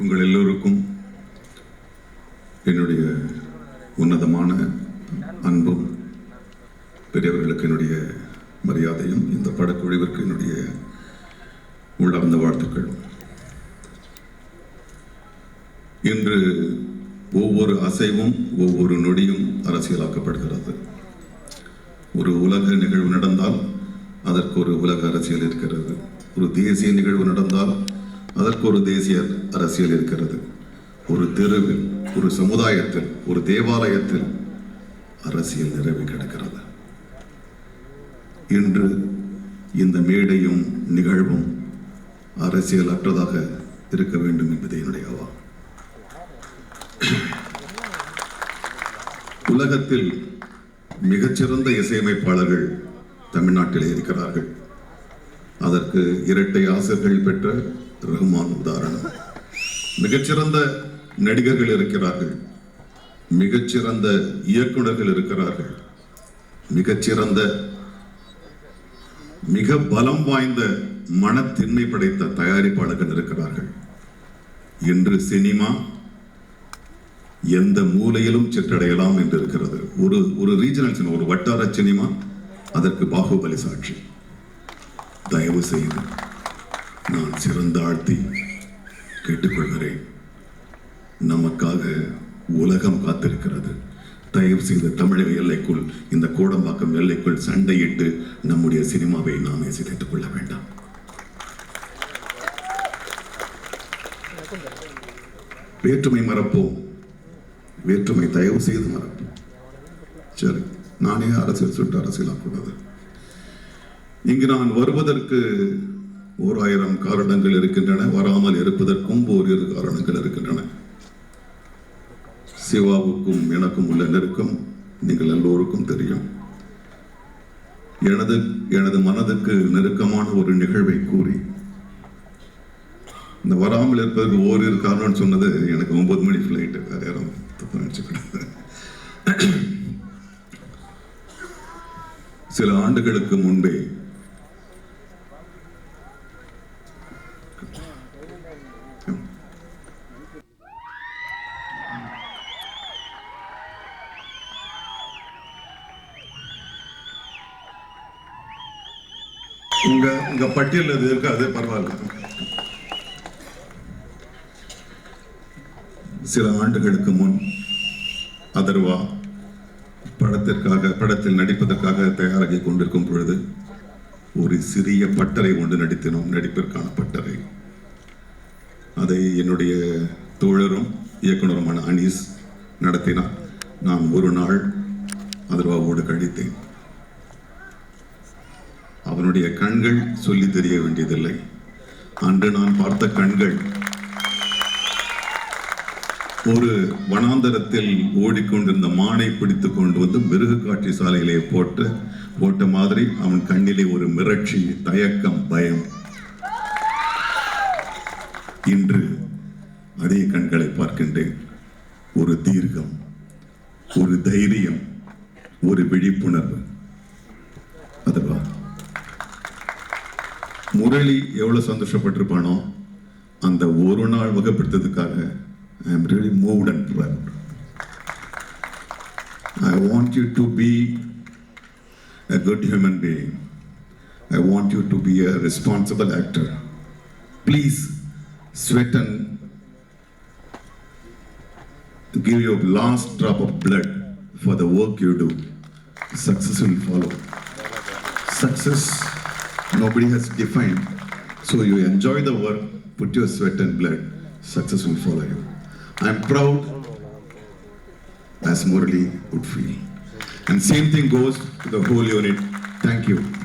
உங்கள் எல்லோருக்கும் என்னுடைய உன்னதமான அன்பும் பெரியவர்களுக்கு என்னுடைய மரியாதையும் இந்த படக்குழுவிற்கு என்னுடைய உள்ளார்ந்த வாழ்த்துக்கள் இன்று ஒவ்வொரு அசைவும் ஒவ்வொரு நொடியும் அரசியலாக்கப்படுகிறது. ஒரு உலக நிகழ்வு நடந்தால் அதற்கு ஒரு உலக அரசியல் இருக்கிறது. ஒரு தேசிய நிகழ்வு நடந்தால் அதற்கு ஒரு தேசிய அரசியல் இருக்கிறது. ஒரு தெருவில் ஒரு சமுதாயத்தில் ஒரு தேவாலயத்தில் அரசியல் நிறைவு கிடக்கிறது. இன்று இந்த மேடையும் நிகழ்வும் அரசியல் அற்றதாக இருக்க வேண்டும் என்பது என்னுடைய அவா உலகத்தில் மிகச்சிறந்த இசையமைப்பாளர்கள் தமிழ்நாட்டிலே இருக்கிறார்கள். அதற்கு இரட்டை ஆசிரியர்கள் பெற்ற ரஹ்மான் உதாரணம். மிகச்சிறந்த நடிகர்கள் இருக்கிறார்கள். மிகச்சிறந்த இயக்குனர்கள் இருக்கிறார்கள். மிகச்சிறந்த மிக பலம் வாய்ந்த மனத்தின்மை படைத்த தயாரிப்பாளர்கள் இருக்கிறார்கள். இன்று சினிமா எந்த மூலையிலும் சென்றடையலாம் என்று இருக்கிறது. ஒரு ஒரு ரீஜனல் சினிமா ஒரு வட்டார சினிமா அதற்கு பாகுபலி சாட்சி. தயவு செய்து நான் சிறந்தாழ்த்தி கேட்டுக்கொள்கிறேன். நமக்காக உலகம் காத்திருக்கிறது. தயவு செய்து தமிழக எல்லைக்குள் இந்த கோடம்பாக்கம் எல்லைக்குள் சண்டையிட்டு நம்முடைய சினிமாவை நாமே சிதைத்துக் கொள்ள வேண்டாம். வேற்றுமை மறப்போம். வேற்றுமை தயவு செய்து மறப்போம். சரி நானே அரசியல் சுட்டு அரசியலாக்கூடாது இங்கு நான் வருவதற்கு ஓர் ஆயிரம் காரணங்கள் இருக்கின்றன. வராமல் இருப்பதற்கும் ஓரிரு காரணங்கள் இருக்கின்றன. சிவாவுக்கும் எனக்கும் உள்ள நெருக்கம் நீங்கள் எல்லோருக்கும் தெரியும். எனது எனது மனதுக்கு நெருக்கமான ஒரு நிகழ்வை கூறி. இந்த வராமல் இருப்பதற்கு ஓரிரு காரணம்னு சொன்னது எனக்கு ஒன்பது மணி ஃப்ளைட்டு வேற யாரும் தப்பு நினச்சிக்கூடாது சில ஆண்டுகளுக்கு முன்பே உங்க உங்க பட்டியல் அது இருக்காது பரவாயில்ல. சில ஆண்டுகளுக்கு முன் அதர்வா படத்திற்காக படத்தில் நடிப்பதற்காக தயாராகி கொண்டிருக்கும் பொழுது ஒரு சிறிய பட்டறை ஒன்று நடித்தினோம் நடிப்பிற்கான பட்டறை. அதை என்னுடைய தோழரும் இயக்குனருமான அனீஸ் நடத்தினார். நான் ஒரு நாள் அதர்வாவோடு கழித்தேன். அவனுடைய கண்கள் சொல்லி தெரிய வேண்டியதில்லை. அன்று நான் பார்த்த கண்கள் ஒரு வனாந்தரத்தில் ஓடிக்கொண்டிருந்த மானை பிடித்து கொண்டு வந்து மிருக காட்சி சாலையிலே போட்டு போட்ட மாதிரி அவன் கண்ணிலே ஒரு மிரட்சி தயக்கம் பயம். இன்று அதே கண்களை பார்க்கின்றேன். ஒரு தீர்க்கம் ஒரு தைரியம் ஒரு விழிப்புணர்வு. அதுவா? முரளி எவ்வளவு சந்தோஷப்பட்டிருப்பானோ அந்த ஒரு நாள் வகைப்படுத்ததுக்காக I am really moved and proud I want you to be a good human being. I want you to be a responsible actor. Please sweat and give your last drop of blood for the work you do. Success will follow. Success nobody has defined. So you enjoy the work, put your sweat and blood, success will follow you. I'm proud as Murali would feel. And same thing goes to the whole unit. Thank you.